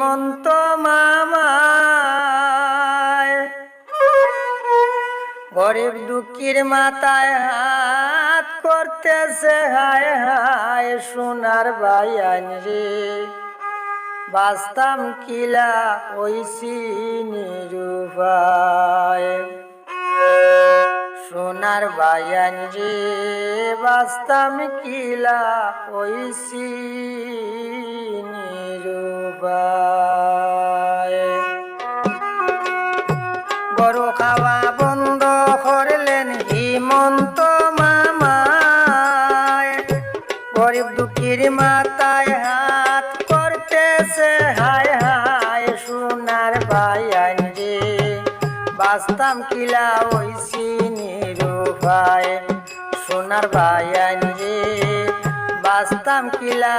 হিমন্ত মামায় গরিব দুঃখীর মাথায় হাত করতেছে, হায় হায় সোনার ভাই রে বাস্তাম কিলা ওইসি নিরূপায় বায়ান রে বাস্তাম কিলা ওইসি নিরূপায়। গরু খাওয়া বন্ধ করলেন হিমন্ত মামায়। গরিব দুঃখীর মাথায় হাত করতেছে, হায় হায় সোনার বায়ান রে বাস্তাম কিলা ওইসি নিরূপায় সোনার ভাই রে বাস্তাম কিলা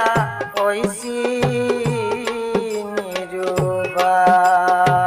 ওইসি নিরু পেঁয়াজ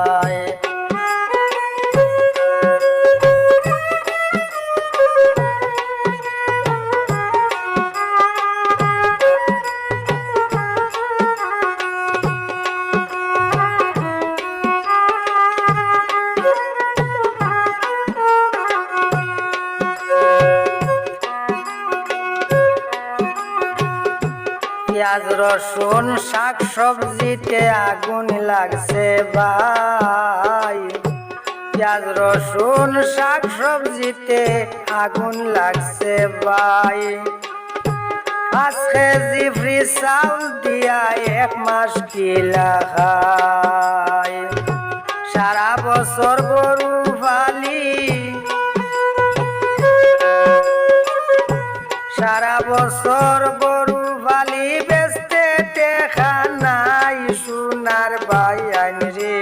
রসুন শাক সবজিতে আগুন লাগছে ভাই। পেঁয়াজ, রসুন শাক সবজিতে আগুন লাগছে ভাই। পাঁচ কেজি ফ্রি চাউল দিয়া এক মাস কিলা খায়। সারা বছর গরু পালি। সারা বছর বাইয়ান রে।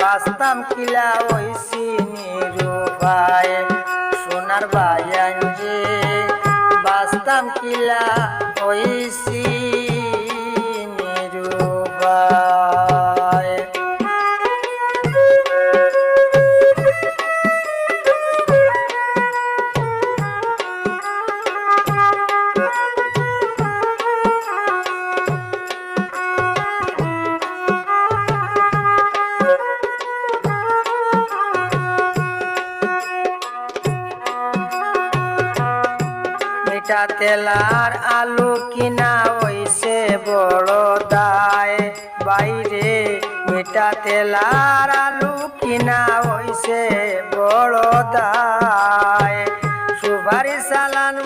বাস্তাম কিলা ওইসি তেলার আলু কিনা হইছে বড় দায়। বাইরে মিঠা তেলার আলু কিনা হইছে বড় দায়। সুপারি চালান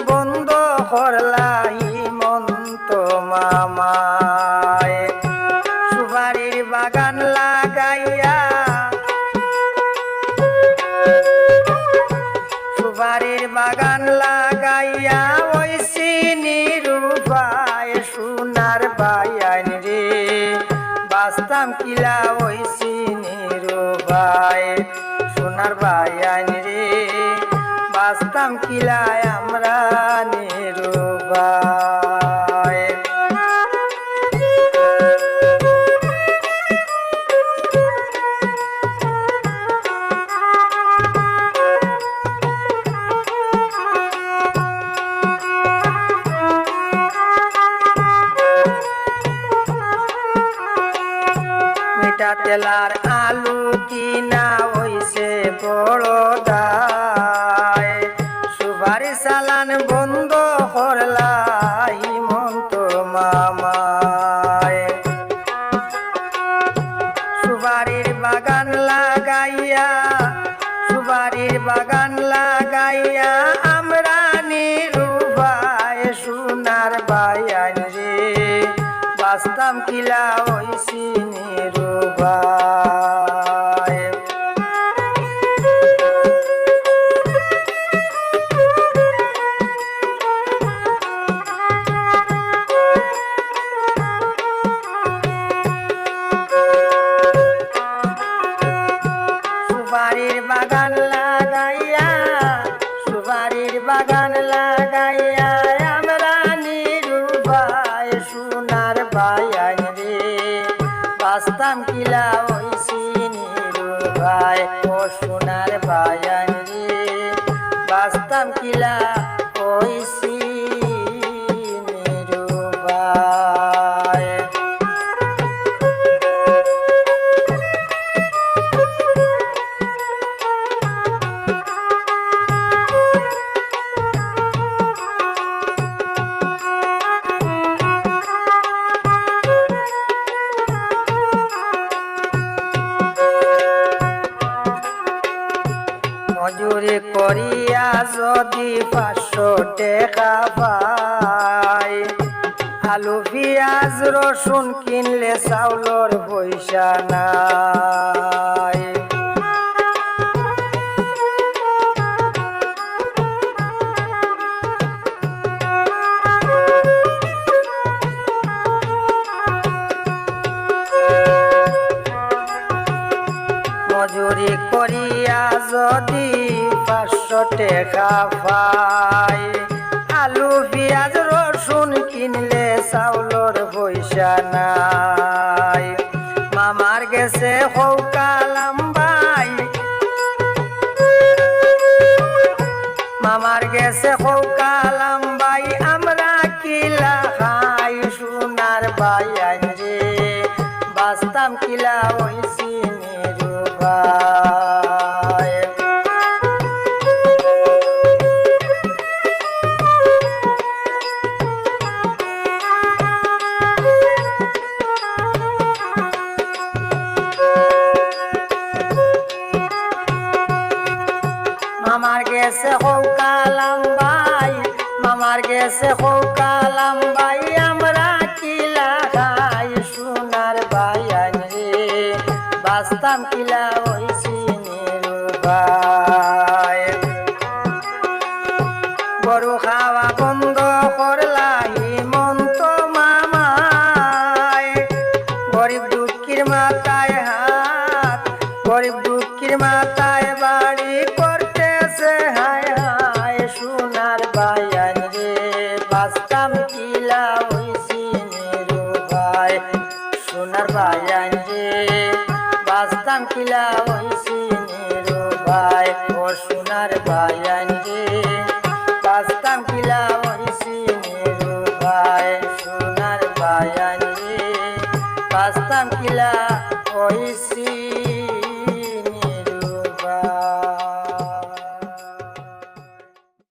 বাস্তাম কিলা ওই নিরূপায় সোনার ভাই আইন রে। বাস্তাম কিলায় তেলার আলু কিনা হইছে বড় দায়। চালান বন্ধ করলা হিমন্ত মামায়। সুপারির বাগান লাগাইয়া, সুপারির বাগান লাগাইয়া আমরা নিরূপায় সোনার বায়ান রে। বাস্তাম কিলা হইছি সোনার বায়ান রে। বাস্তাম কিলা যদি পাঁচশো টেকা পাই আলু পিঁয়াজ রসুন কিনলে চাউলর পয়সা নাই। টাকা পাই আলু পেঁয়াজ রসুন কিনলে চাউলর পয়সা মামার গেছে হৌকালাম ভাই, আমরা কিলা খাই সোনার রে বাস্তাম কিলা ওই সিনের গরু খাওয়া বন্ধ করলা সিনের